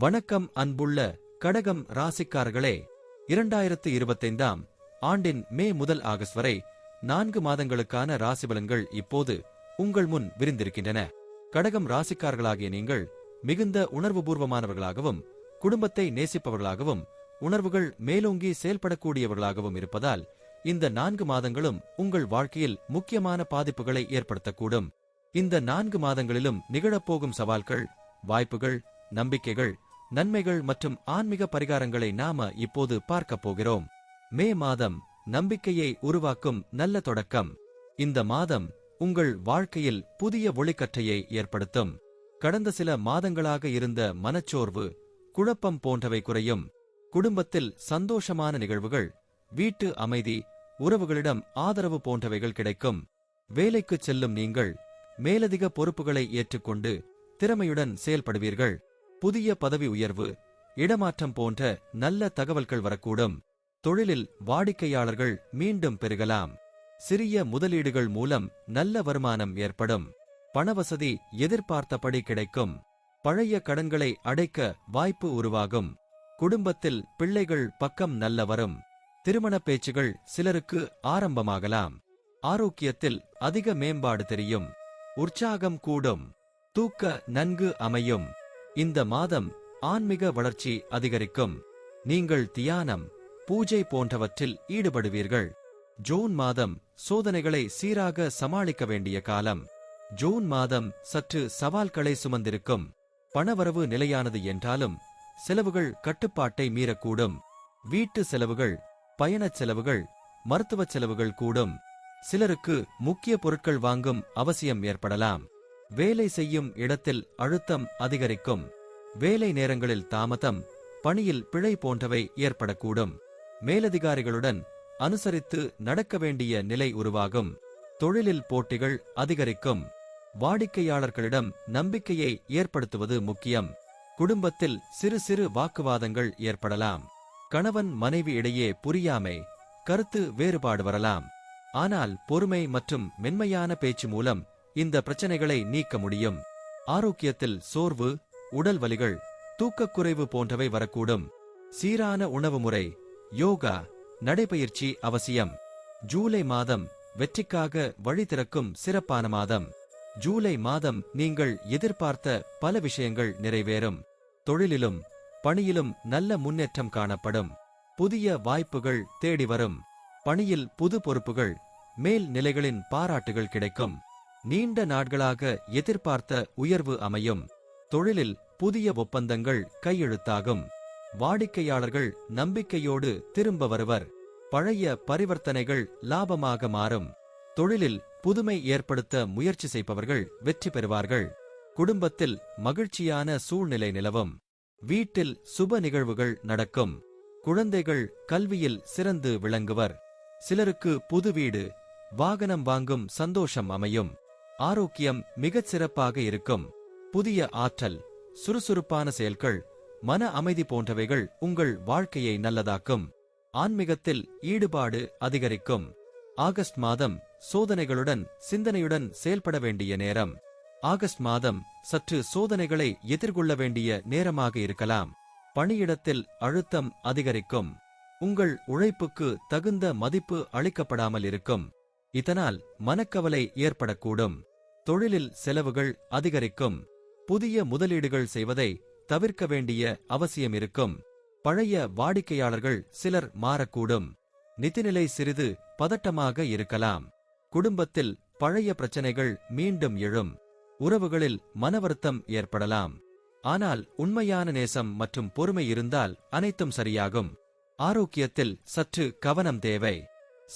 வணக்கம் அன்புள்ள கடகம் ராசிக்காரர்களே இரண்டாயிரத்து இருபத்தைந்தாம் ஆண்டின் மே முதல் ஆகஸ்ட் வரை நான்கு மாதங்களுக்கான ராசிபலன்கள் இப்போது உங்கள் முன் விரிந்திருக்கின்றன. கடகம் ராசிக்காரர்களாகிய நீங்கள் மிகுந்த உணர்வுபூர்வமானவர்களாகவும் குடும்பத்தை நேசிப்பவர்களாகவும் உணர்வுகள் மேலோங்கி செயல்படக்கூடியவர்களாகவும் இருப்பதால் இந்த நான்கு மாதங்களும் உங்கள் வாழ்க்கையில் முக்கியமான பாதிப்புகளை ஏற்படுத்தக்கூடும். இந்த நான்கு மாதங்களிலும் நிகழப்போகும் சவால்கள் வாய்ப்புகள் நம்பிக்கைகள் நன்மைகள் மற்றும் ஆன்மீக பரிகாரங்களை நாம இப்போது பார்க்கப் போகிறோம். மே மாதம் நம்பிக்கையை உருவாக்கும் நல்ல தொடக்கம். இந்த மாதம் உங்கள் வாழ்க்கையில் புதிய ஒளிக்கற்றையை ஏற்படுத்தும். கடந்த சில மாதங்களாக இருந்த மனச்சோர்வு குழப்பம் போன்றவை குறையும். குடும்பத்தில் சந்தோஷமான நிகழ்வுகள் வீட்டு அமைதி உறவுகளிடம் ஆதரவு போன்றவைகள் கிடைக்கும். வேலைக்குச் செல்லும் நீங்கள் மேலதிக பொறுப்புகளை ஏற்றுக்கொண்டு திறமையுடன் செயல்படுவீர்கள். புதிய பதவி உயர்வு இடமாற்றம் போன்ற நல்ல தகவல்கள் வரக்கூடும். தொழிலில் வாடிக்கையாளர்கள் மீண்டும் பெருகலாம். சிறிய முதலீடுகள் மூலம் நல்ல வருமானம் ஏற்படும். பணவசதி எதிர்பார்த்தபடி கிடைக்கும். பழைய கடன்களை அடைக்க வாய்ப்பு உருவாகும். குடும்பத்தில் பிள்ளைகள் பக்கம் நல்ல வரும். திருமண பேச்சுகள் சிலருக்கு ஆரம்பமாகலாம். ஆரோக்கியத்தில் அதிக மேம்பாடு தெரியும். உற்சாகம் கூடும். தூக்க நன்கு அமையும். இந்த மாதம் ஆன்மீக வளர்ச்சி அதிகரிக்கும். நீங்கள் தியானம் பூஜை போன்றவற்றில் ஈடுபடுவீர்கள். ஜூன் மாதம் சோதனைகளை சீராக சமாளிக்க வேண்டிய காலம். ஜூன் மாதம் சற்று சவால்களை சுமந்திருக்கும். பணவரவு நிலையானது என்றாலும் செலவுகள் கட்டுப்பாட்டை மீறக்கூடும். வீட்டு செலவுகள் பயணச் செலவுகள் மருத்துவச் செலவுகள் கூடும். சிலருக்கு முக்கிய பொருட்கள் வாங்கும் அவசியம் ஏற்படலாம். வேலை செய்யும் இடத்தில் அழுத்தம் அதிகரிக்கும். வேலை நேரங்களில் தாமதம் பணியில் பிழை போன்றவை ஏற்படக்கூடும். மேலதிகாரிகளுடன் அனுசரித்து நடக்க வேண்டிய நிலை உருவாகும். தொழிலில் போட்டிகள் அதிகரிக்கும். வாடிக்கையாளர்களிடம் நம்பிக்கையை ஏற்படுத்துவது முக்கியம். குடும்பத்தில் சிறு சிறு வாக்குவாதங்கள் ஏற்படலாம். கணவன் மனைவி இடையே புரியாமை கருத்து வேறுபாடு வரலாம். ஆனால் பொறுமை மற்றும் மென்மையான பேச்சு மூலம் இந்த பிரச்சனைகளை நீக்க முடியும். ஆரோக்கியத்தில் சோர்வு உடல் வலிகள் தூக்கக்குறைவு போன்றவை வரக்கூடும். சீரான உணவு முறை யோகா நடைபயிற்சி அவசியம். ஜூலை மாதம் வெற்றிக்காக வழி திறக்கும் சிறப்பான மாதம். ஜூலை மாதம் நீங்கள் எதிர்பார்த்த பல விஷயங்கள் நிறைவேறும். தொழிலிலும் பணியிலும் நல்ல முன்னேற்றம் காணப்படும். புதிய வாய்ப்புகள் தேடி வரும். பணியில் புது பொறுப்புகள் மேல் நிலைகளின் பாராட்டுகள் கிடைக்கும். நீண்ட நாட்களாக எதிர்பார்த்த உயர்வு அமையும். தொழிலில் புதிய ஒப்பந்தங்கள் கையெழுத்தாகும். வாடிக்கையாளர்கள் நம்பிக்கையோடு திரும்ப வருவர். பழைய பரிவர்த்தனைகள் லாபமாக மாறும். தொழிலில் புதுமை ஏற்படுத்த முயற்சி செய்பவர்கள் வெற்றி பெறுவார்கள். குடும்பத்தில் மகிழ்ச்சியான சூழ்நிலை நிலவும். வீட்டில் சுப நிகழ்வுகள் நடக்கும். குழந்தைகள் கல்வியில் சிறந்து விளங்குவர். சிலருக்கு புது வீடு வாகனம் வாங்கும் சந்தோஷம் அமையும். ஆரோக்கியம் மிகச் சிறப்பாக இருக்கும். புதிய ஆற்றல் சுறுசுறுப்பான செயல்கள் மன அமைதி போன்றவைகள் உங்கள் வாழ்க்கையை நல்லதாக்கும். ஆன்மீகத்தில் ஈடுபாடு அதிகரிக்கும். ஆகஸ்ட் மாதம் சோதனைகளுடன் சிந்தனையுடன் செயல்பட வேண்டிய நேரம். ஆகஸ்ட் மாதம் சற்று சோதனைகளை எதிர்கொள்ள வேண்டிய நேரமாக இருக்கலாம். பணியிடத்தில் அழுத்தம் அதிகரிக்கும். உங்கள் உழைப்புக்கு தகுந்த மதிப்பு அளிக்கப்படாமல் இருக்கும். இதனால் மனக்கவலை ஏற்படக்கூடும். தொழிலில் செலவுகள் அதிகரிக்கும். புதிய முதலீடுகள் செய்வதை தவிர்க்க வேண்டிய அவசியம் இருக்கும். பழைய வாடிக்கையாளர்கள் சிலர் மாறக்கூடும். நிதிநிலை சிறிது பதட்டமாக இருக்கலாம். குடும்பத்தில் பழைய பிரச்சனைகள் மீண்டும் எழும். உறவுகளில் மனவருத்தம் ஏற்படலாம். ஆனால் உண்மையான நேசம் மற்றும் பொறுமை இருந்தால் அனைத்தும் சரியாகும். ஆரோக்கியத்தில் சற்று கவனம் தேவை.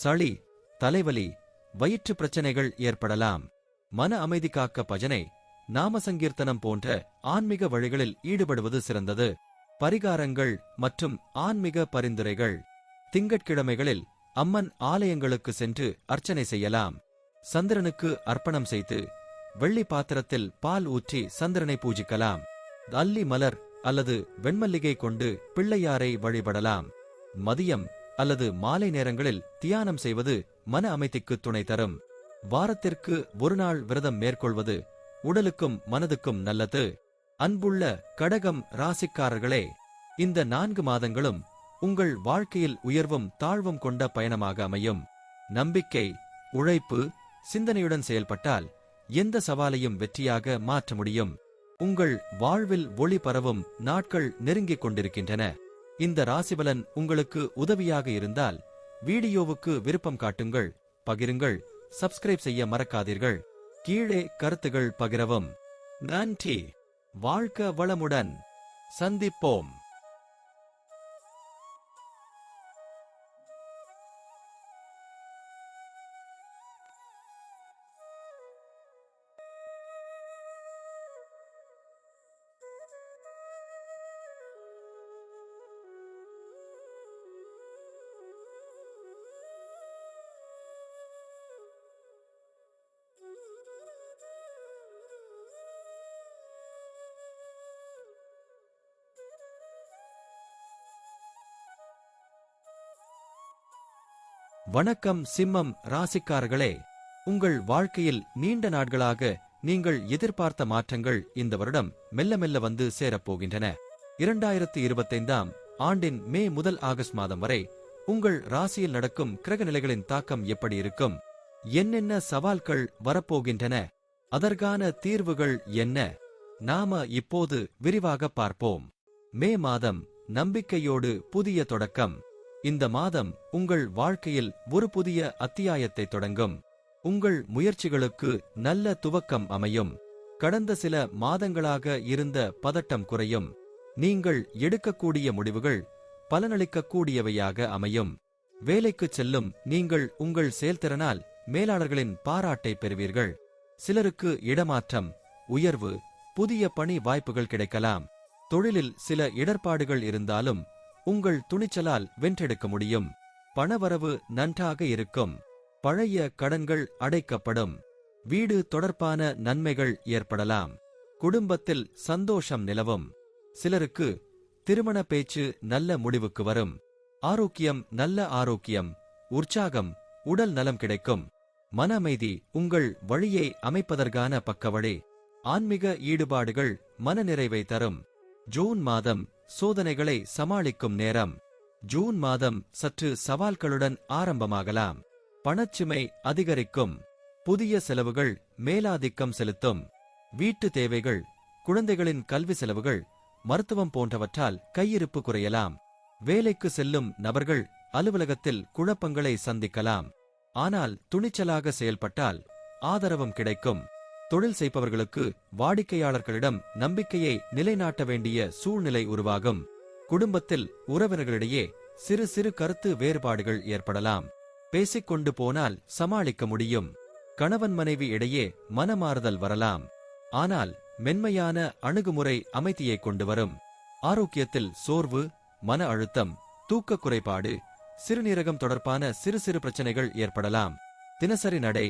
சளி தலைவலி வயிற்று பிரச்சனைகள் ஏற்படலாம். மன அமைதி காக்க பஜனை நாம சங்கீர்த்தனம் போன்ற ஆன்மீக வழிகளில் ஈடுபடுவது சிறந்தது. பரிகாரங்கள் மற்றும் ஆன்மீக பரிந்துரைகள். திங்கட்கிழமைகளில் அம்மன் ஆலயங்களுக்கு சென்று அர்ச்சனை செய்யலாம். சந்திரனுக்கு அர்ப்பணம் செய்து வெள்ளி பாத்திரத்தில் பால் ஊற்றி சந்திரனை பூஜிக்கலாம். அல்லி மலர் அல்லது வெண்மல்லிகை கொண்டு பிள்ளையாரை வழிபடலாம். மதியம் அல்லது மாலை நேரங்களில் தியானம் செய்வது மன அமைதிக்கு துணை தரும். வாரத்திற்கு ஒரு நாள் விரதம் மேற்கொள்வது உடலுக்கும் மனதுக்கும் நல்லது. அன்புள்ள கடகம் ராசிக்காரர்களே இந்த நான்கு மாதங்களும் உங்கள் வாழ்க்கையில் உயர்வும் தாழ்வும் கொண்ட பயணமாக அமையும். நம்பிக்கை உழைப்பு சிந்தனையுடன் செயல்பட்டால் எந்த சவாலையும் வெற்றியாக மாற்ற முடியும். உங்கள் வாழ்வில் ஒளி பரவும் நாட்கள் நெருங்கிக் கொண்டிருக்கின்றன. இந்த ராசிபலன் உங்களுக்கு உதவியாக இருந்தால் வீடியோவுக்கு விருப்பம் காட்டுங்கள் பகிருங்கள் சப்ஸ்கிரைப் செய்ய மறக்காதீர்கள். கீழே கருத்துகள் பகிரவும். நன்றி. வாழ்க்க வளமுடன். சந்திப்போம். வணக்கம் சிம்மம் ராசிக்காரர்களே உங்கள் வாழ்க்கையில் நீண்ட நாட்களாக நீங்கள் எதிர்பார்த்த மாற்றங்கள் இந்த வருடம் மெல்ல மெல்ல வந்து சேரப்போகின்றன. இரண்டாயிரத்து இருபத்தைந்தாம் ஆண்டின் மே முதல் ஆகஸ்ட் மாதம் வரை உங்கள் ராசியில் நடக்கும் கிரக நிலைகளின் தாக்கம் எப்படி இருக்கும்? என்னென்ன சவால்கள் வரப்போகின்றன? அதற்கான தீர்வுகள் என்ன? நாம இப்போது விரிவாக பார்ப்போம். மே மாதம் நம்பிக்கையோடு புதிய தொடக்கம். இந்த மாதம் உங்கள் வாழ்க்கையில் ஒரு புதிய அத்தியாயத்தை தொடங்கும். உங்கள் முயற்சிகளுக்கு நல்ல துவக்கம் அமையும். கடந்த சில மாதங்களாக இருந்த பதட்டம் குறையும். நீங்கள் எடுக்கக்கூடிய முடிவுகள் பலனளிக்கக்கூடியவையாக அமையும். வேலைக்குச் செல்லும் நீங்கள் உங்கள் செயல்திறனால் மேலாளர்களின் பாராட்டை பெறுவீர்கள். சிலருக்கு இடமாற்றம் உயர்வு புதிய பணி வாய்ப்புகள் கிடைக்கலாம். தொழிலில் சில இடர்பாடுகள் இருந்தாலும் உங்கள் துணிச்சலால் வென்றெடுக்க முடியும். பணவரவு நன்றாக இருக்கும். பழைய கடன்கள் அடைக்கப்படும். வீடு தொடர்பான நன்மைகள் ஏற்படலாம். குடும்பத்தில் சந்தோஷம் நிலவும். சிலருக்கு திருமண பேச்சு நல்ல முடிவுக்கு வரும். ஆரோக்கியம் நல்ல ஆரோக்கியம் உற்சாகம் உடல் நலம் கிடைக்கும். மன அமைதி உங்கள் வழியை அமைப்பதற்கான பக்கவழி. ஆன்மீக ஈடுபாடுகள் மனநிறைவை தரும். ஜூன் மாதம் சோதனைகளை சமாளிக்கும் நேரம். ஜூன் மாதம் சற்று சவால்களுடன் ஆரம்பமாகலாம். பணச்சுமை அதிகரிக்கும். புதிய செலவுகள் மேலாதிக்கம் செலுத்தும். வீட்டு தேவைகள் குழந்தைகளின் கல்வி செலவுகள் மருத்துவம் போன்றவற்றால் கையிருப்பு குறையலாம். வேலைக்கு செல்லும் நபர்கள் அலுவலகத்தில் குழப்பங்களை சந்திக்கலாம். ஆனால் துணிச்சலாக செயல்பட்டால் ஆதரவும் கிடைக்கும். தொழில் செய்பவர்களுக்கு வாடிக்கையாளர்களிடம் நம்பிக்கையை நிலைநாட்ட வேண்டிய சூழ்நிலை உருவாகும். குடும்பத்தில் உறவினர்களிடையே சிறு சிறு கருத்து வேறுபாடுகள் ஏற்படலாம். பேசிக்கொண்டு போனால் சமாளிக்க முடியும். கணவன் மனைவி இடையே மனமாறுதல் வரலாம். ஆனால் மென்மையான அணுகுமுறை அமைதியை கொண்டு வரும். ஆரோக்கியத்தில் சோர்வு மன அழுத்தம் தூக்க குறைபாடு சிறுநீரகம் தொடர்பான சிறு சிறு பிரச்சனைகள் ஏற்படலாம். தினசரி நடை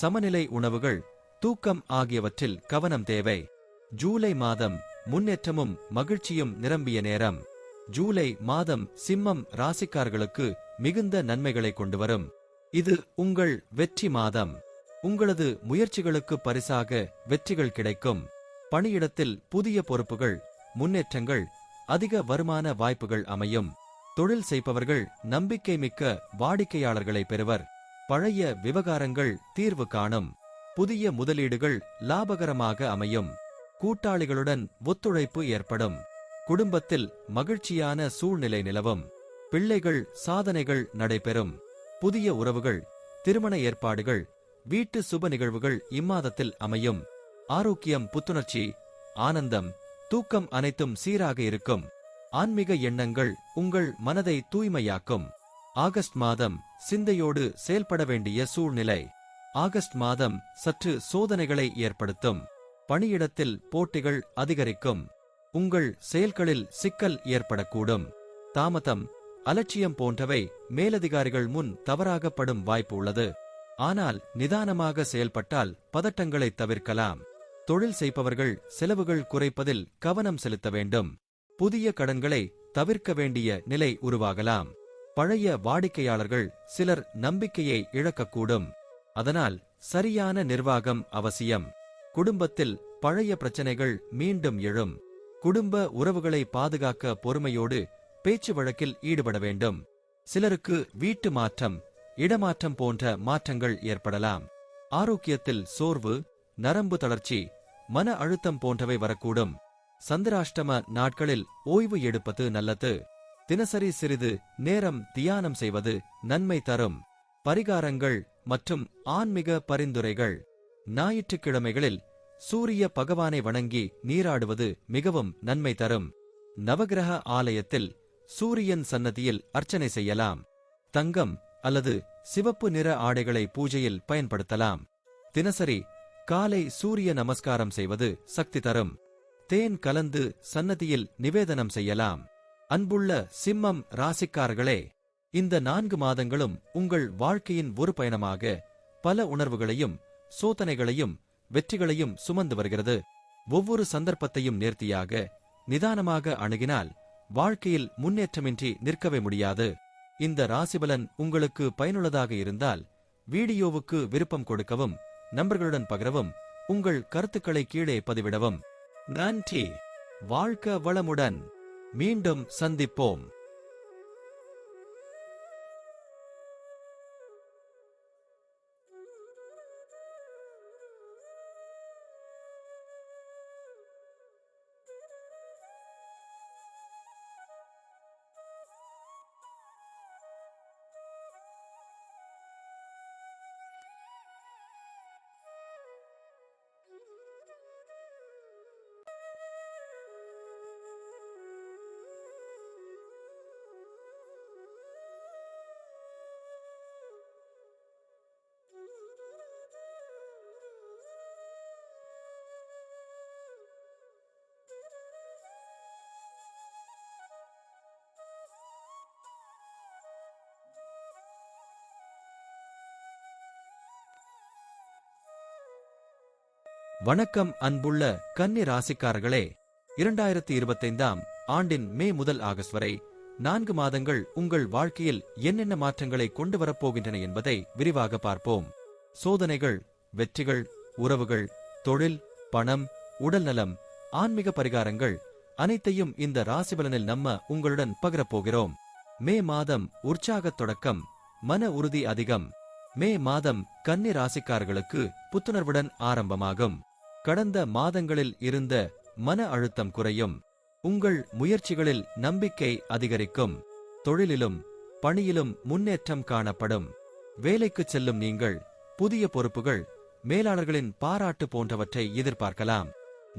சமநிலை உணவுகள் தூக்கம் ஆகியவற்றில் கவனம் தேவை. ஜூலை மாதம் முன்னேற்றமும் மகிழ்ச்சியும் நிரம்பிய நேரம். ஜூலை மாதம் சிம்மம் ராசிக்கார்களுக்கு மிகுந்த நன்மைகளை கொண்டு வரும். இது உங்கள் வெற்றி மாதம். உங்களது முயற்சிகளுக்கு பரிசாக வெற்றிகள் கிடைக்கும். பணியிடத்தில் புதிய பொறுப்புகள் முன்னேற்றங்கள் அதிக வருமான வாய்ப்புகள் அமையும். தொழில் செய்பவர்கள் நம்பிக்கை மிக்க வாடிக்கையாளர்களை பெறுவர். பழைய விவகாரங்கள் தீர்வு காணும். புதிய முதலீடுகள் லாபகரமாக அமையும். கூட்டாளிகளுடன் ஒத்துழைப்பு ஏற்படும். குடும்பத்தில் மகிழ்ச்சியான சூழ்நிலை நிலவும். பிள்ளைகள் சாதனைகள் நடைபெறும். புதிய உறவுகள் திருமண ஏற்பாடுகள் வீட்டு சுப நிகழ்வுகள் இம்மாதத்தில் அமையும். ஆரோக்கியம் புத்துணர்ச்சி ஆனந்தம் தூக்கம் அனைத்தும் சீராக இருக்கும். ஆன்மீக எண்ணங்கள் உங்கள் மனதை தூய்மையாக்கும். ஆகஸ்ட் மாதம் சிந்தையோடு செயல்பட வேண்டிய சூழ்நிலை. ஆகஸ்ட் மாதம் சற்று சோதனைகளை ஏற்படுத்தும். பணியிடத்தில் போட்டிகள் அதிகரிக்கும். உங்கள் செயல்களில் சிக்கல் ஏற்படக்கூடும். தாமதம் அலட்சியம் போன்றவை மேலதிகாரிகள் முன் தவறாகப்படும் வாய்ப்பு உள்ளது. ஆனால் நிதானமாக செயல்பட்டால் பதட்டங்களை தவிர்க்கலாம். தொழில் செய்பவர்கள் செலவுகள் குறைப்பதில் கவனம் செலுத்த வேண்டும். புதிய கடன்களை தவிர்க்க வேண்டிய நிலை உருவாகலாம். பழைய வாடிக்கையாளர்கள் சிலர் நம்பிக்கையை இழக்கக்கூடும். அதனால் சரியான நிர்வாகம் அவசியம். குடும்பத்தில் பழைய பிரச்சனைகள் மீண்டும் எழும். குடும்ப உறவுகளை பாதுகாக்க பொறுமையோடு பேச்சு வழக்கில் ஈடுபட வேண்டும். சிலருக்கு வீட்டு மாற்றம் இடமாற்றம் போன்ற மாற்றங்கள் ஏற்படலாம். ஆரோக்கியத்தில் சோர்வு நரம்பு தளர்ச்சி மன அழுத்தம் போன்றவை வரக்கூடும். சந்திராஷ்டம நாட்களில் ஓய்வு எடுப்பது நல்லது. தினசரி சிறிது நேரம் தியானம் செய்வது நன்மை தரும். பரிகாரங்கள் மற்றும் ஆன்மீக பரிந்துரைகள். ஞாயிற்றுக்கிழமைகளில் சூரிய பகவானை வணங்கி நீராடுவது மிகவும் நன்மை தரும். நவகிரக ஆலயத்தில் சூரியன் சன்னதியில் அர்ச்சனை செய்யலாம். தங்கம் அல்லது சிவப்பு நிற ஆடைகளை பூஜையில் பயன்படுத்தலாம். தினசரி காலை சூரிய நமஸ்காரம் செய்வது சக்தி தரும். தேன் கலந்து சன்னதியில் நிவேதனம் செய்யலாம். அன்புள்ள சிம்மம் ராசிக்காரர்களே இந்த நான்கு மாதங்களும் உங்கள் வாழ்க்கையின் ஒரு பயணமாக பல உணர்வுகளையும் சோதனைகளையும் வெற்றிகளையும் சுமந்து வருகிறது. ஒவ்வொரு சந்தர்ப்பத்தையும் நேர்த்தியாக நிதானமாக அணுகினால் வாழ்க்கையில் முன்னேற்றமின்றி நிற்கவே முடியாது. இந்த ராசிபலன் உங்களுக்கு பயனுள்ளதாக இருந்தால் வீடியோவுக்கு விருப்பம் கொடுக்கவும் நண்பர்களுடன் பகிரவும் உங்கள் கருத்துக்களை கீழே பதிவிடவும். நன்றி. வாழ்க்க வளமுடன். மீண்டும் சந்திப்போம். வணக்கம் அன்புள்ள கன்னி ராசிக்காரர்களே இரண்டாயிரத்தி இருபத்தைந்தாம் ஆண்டின் மே முதல் ஆகஸ்ட் வரை நான்கு மாதங்கள் உங்கள் வாழ்க்கையில் என்னென்ன மாற்றங்களை கொண்டு வரப்போகின்றன என்பதை விரிவாக பார்ப்போம். சோதனைகள் வெற்றிகள் உறவுகள் தொழில் பணம் உடல்நலம் ஆன்மீக பரிகாரங்கள் அனைத்தையும் இந்த ராசிபலனில் நம்ம உங்களுடன் பகிரப்போகிறோம் மே மாதம் உற்சாகத் தொடக்கம் மன உறுதி அதிகம். மே மாதம் கன்னி ராசிக்காரர்களுக்கு புத்துணர்வுடன் ஆரம்பமாகும். கடந்த மாதங்களில் இருந்த மன அழுத்தம் குறையும். உங்கள் முயற்சிகளில் நம்பிக்கை அதிகரிக்கும். தொழிலிலும் பணியிலும் முன்னேற்றம் காணப்படும். வேலைக்குச் செல்லும் நீங்கள் புதிய பொறுப்புகள் மேலாளர்களின் பாராட்டு போன்றவற்றை எதிர்பார்க்கலாம்.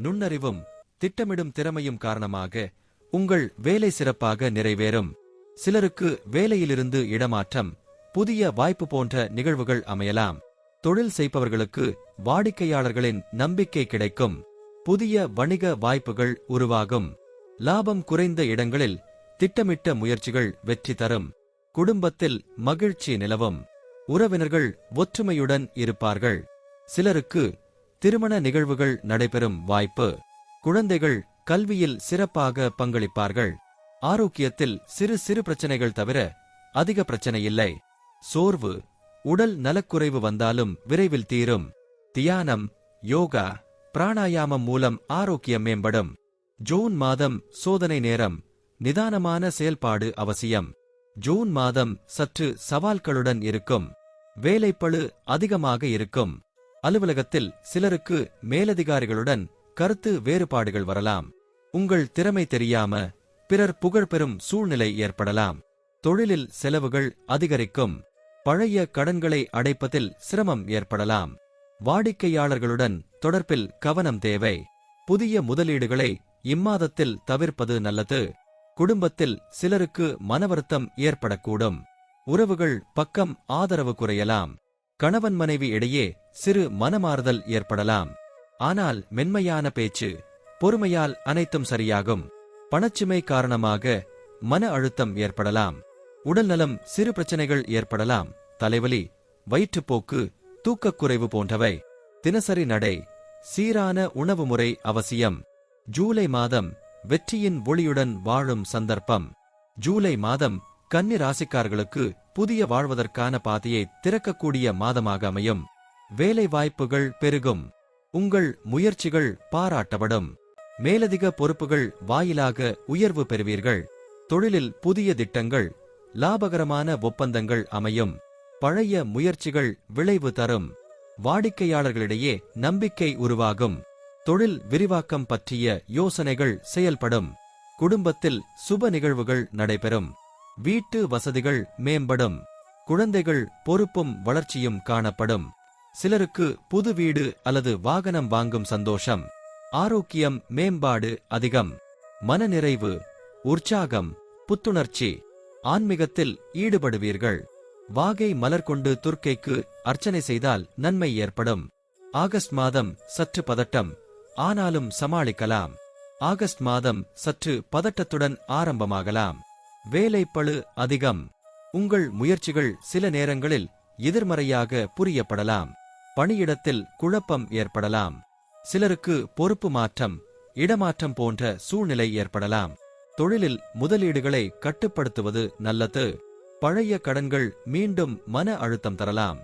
நுண்ணறிவும் திட்டமிடும் திறமையும் காரணமாக உங்கள் வேலை சிறப்பாக நிறைவேறும். சிலருக்கு வேலையிலிருந்து இடமாற்றம் புதிய வாய்ப்பு போன்ற நிகழ்வுகள் அமையலாம். தொழில் செய்பவர்களுக்கு வாடிக்கையாளர்களின் நம்பிக்கை கிடைக்கும். புதிய வணிக வாய்ப்புகள் உருவாகும். லாபம் குறைந்த இடங்களில் திட்டமிட்ட முயற்சிகள் வெற்றி தரும். குடும்பத்தில் மகிழ்ச்சி நிலவும். உறவினர்கள் ஒற்றுமையுடன் இருப்பார்கள். சிலருக்கு திருமண நிகழ்வுகள் நடைபெறும் வாய்ப்பு. குழந்தைகள் கல்வியில் சிறப்பாக பங்களிப்பார்கள். ஆரோக்கியத்தில் சிறு சிறு பிரச்சனைகள் தவிர அதிக பிரச்சனை இல்லை. சோர்வு உடல் நலக்குறைவு வந்தாலும் விரைவில் தீரும். தியானம் யோகா பிராணாயாமம் மூலம் ஆரோக்கியம் மேம்படும். ஜூன் மாதம் சோதனை நேரம் நிதானமான செயல்பாடு அவசியம். ஜூன் மாதம் சற்று சவால்களுடன் இருக்கும். வேலைப்பளு அதிகமாக இருக்கும். அலுவலகத்தில் சிலருக்கு மேலதிகாரிகளுடன் கருத்து வேறுபாடுகள் வரலாம். உங்கள் திறமை தெரியாம பிறர் புகழ்பெறும் சூழ்நிலை ஏற்படலாம். தொழிலில் செலவுகள் அதிகரிக்கும். பழைய கடன்களை அடைப்பதில் சிரமம் ஏற்படலாம். வாடிக்கையாளர்களுடன் தொடர்பில் கவனம் தேவை. புதிய முதலீடுகளை இம்மாதத்தில் தவிர்ப்பது நல்லது. குடும்பத்தில் சிலருக்கு மனவருத்தம் ஏற்படக்கூடும். உறவுகள் பக்கம் ஆதரவு குறையலாம். கணவன் மனைவி இடையே சிறு மனமாறுதல் ஏற்படலாம். ஆனால் மென்மையான பேச்சு பொறுமையால் அனைத்தும் சரியாகும். பணச்சுமை காரணமாக மன அழுத்தம் ஏற்படலாம். உடல்நலம் சிறு பிரச்சனைகள் ஏற்படலாம். தலைவலி வயிற்றுப்போக்கு தூக்கக்குறைவு போன்றவை. தினசரி நடை சீரான உணவு முறை அவசியம். ஜூலை மாதம் வெற்றியின் ஒளியுடன் வாழும் சந்தர்ப்பம். ஜூலை மாதம் கன்னி ராசிக்காரர்களுக்கு புதிய வாழ்வதற்கான பாதையை திறக்கக்கூடிய மாதமாக அமையும். வேலை வாய்ப்புகள் பெருகும். உங்கள் முயற்சிகள் பாராட்டப்படும். மேலதிக பொறுப்புகள் வாயிலாக உயர்வு பெறுவீர்கள். தொழிலில் புதிய திட்டங்கள் லாபகரமான ஒப்பந்தங்கள் அமையும். பழைய முயற்சிகள் விளைவு தரும். வாடிக்கையாளர்களிடையே நம்பிக்கை உருவாகும். தொழில் விரிவாக்கம் பற்றிய யோசனைகள் செயல்படும். குடும்பத்தில் சுப நிகழ்வுகள் நடைபெறும். வீட்டு வசதிகள் மேம்படும். குழந்தைகள் பொறுப்பும் வளர்ச்சியும் காணப்படும். சிலருக்கு புது வீடு அல்லது வாகனம் வாங்கும் சந்தோஷம். ஆரோக்கியம் மேம்பாடு அதிகம். மனநிறைவு உற்சாகம் புத்துணர்ச்சி. ஆன்மீகத்தில் ஈடுபடுவீர்கள். வாகை மலர் கொண்டு துர்க்கைக்கு அர்ச்சனை செய்தால் நன்மை ஏற்படும். ஆகஸ்ட் மாதம் சற்று பதட்டம் ஆனாலும் சமாளிக்கலாம். ஆகஸ்ட் மாதம் சற்று பதட்டத்துடன் ஆரம்பமாகலாம். வேலைப்பளு அதிகம். உங்கள் முயற்சிகள் சில நேரங்களில் எதிர்மறையாக புரியப்படலாம். பணியிடத்தில் குழப்பம் ஏற்படலாம். சிலருக்கு பொறுப்பு மாற்றம் இடமாற்றம் போன்ற சூழ்நிலை ஏற்படலாம். தொழிலில் முதலீடுகளை கட்டுப்படுத்துவது நல்லது. பழைய கடன்கள் மீண்டும் மன அழுத்தம் தரலாம்.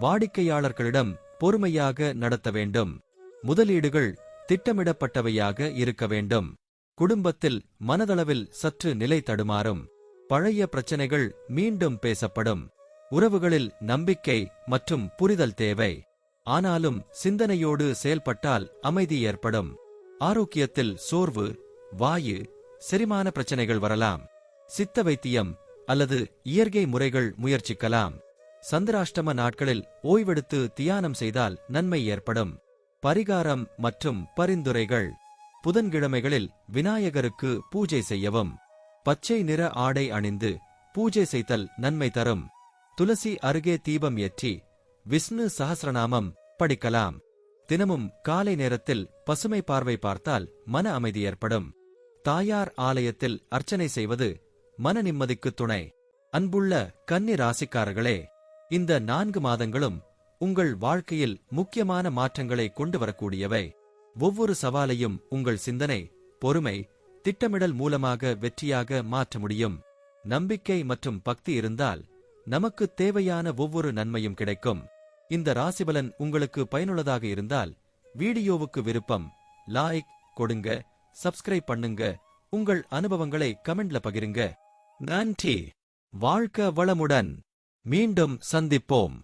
வாடிக்கையாளர்களிடம் பொறுமையாக நடத்த வேண்டும். முதலீடுகள் திட்டமிடப்பட்டவையாக இருக்க வேண்டும். குடும்பத்தில் மனதளவில் சற்று நிலை தடுமாறும். பழைய பிரச்சனைகள் மீண்டும் பேசப்படும். உறவுகளில் நம்பிக்கை மற்றும் புரிதல் தேவை. ஆனாலும் சிந்தனையோடு செயல்பட்டால் அமைதி ஏற்படும். ஆரோக்கியத்தில் சோர்வு வாயு செரிமான பிரச்சனைகள் வரலாம். சித்த வைத்தியம் அல்லது இயற்கை முறைகள் முயற்சிக்கலாம். சந்திராஷ்டம நாட்களில் ஓய்வெடுத்து தியானம் செய்தால் நன்மை ஏற்படும். பரிகாரம் மற்றும் பரிந்துரைகள். புதன்கிழமைகளில் விநாயகருக்கு பூஜை செய்யவும். பச்சை நிற ஆடை அணிந்து பூஜை செய்தல் நன்மை தரும். துளசி அருகே தீபம் ஏற்றி விஷ்ணு சஹஸ்ரநாமம் படிக்கலாம். தினமும் காலை நேரத்தில் பசுமை பார்வை பார்த்தால் மன அமைதி ஏற்படும். தாயார் ஆலயத்தில் அர்ச்சனை செய்வது மன நிம்மதிக்கு துணை. அன்புள்ள கன்னி ராசிக்காரர்களே இந்த நான்கு மாதங்களும் உங்கள் வாழ்க்கையில் முக்கியமான மாற்றங்களை கொண்டு வரக்கூடியவை. ஒவ்வொரு சவாலையும் உங்கள் சிந்தனை பொறுமை திட்டமிடல் மூலமாக வெற்றியாக மாற்ற முடியும். நம்பிக்கை மற்றும் பக்தி இருந்தால் நமக்கு தேவையான ஒவ்வொரு நன்மையும் கிடைக்கும். இந்த ராசிபலன் உங்களுக்கு பயனுள்ளதாக இருந்தால் வீடியோவுக்கு விருப்பம் லைக் கொடுங்க சப்ஸ்கிரைப் பண்ணுங்க. உங்கள் அனுபவங்களை கமெண்ட்ல பகிருங்க. நன்றி. வாழ்க்க வளமுடன். மீண்டும் சந்திப்போம்.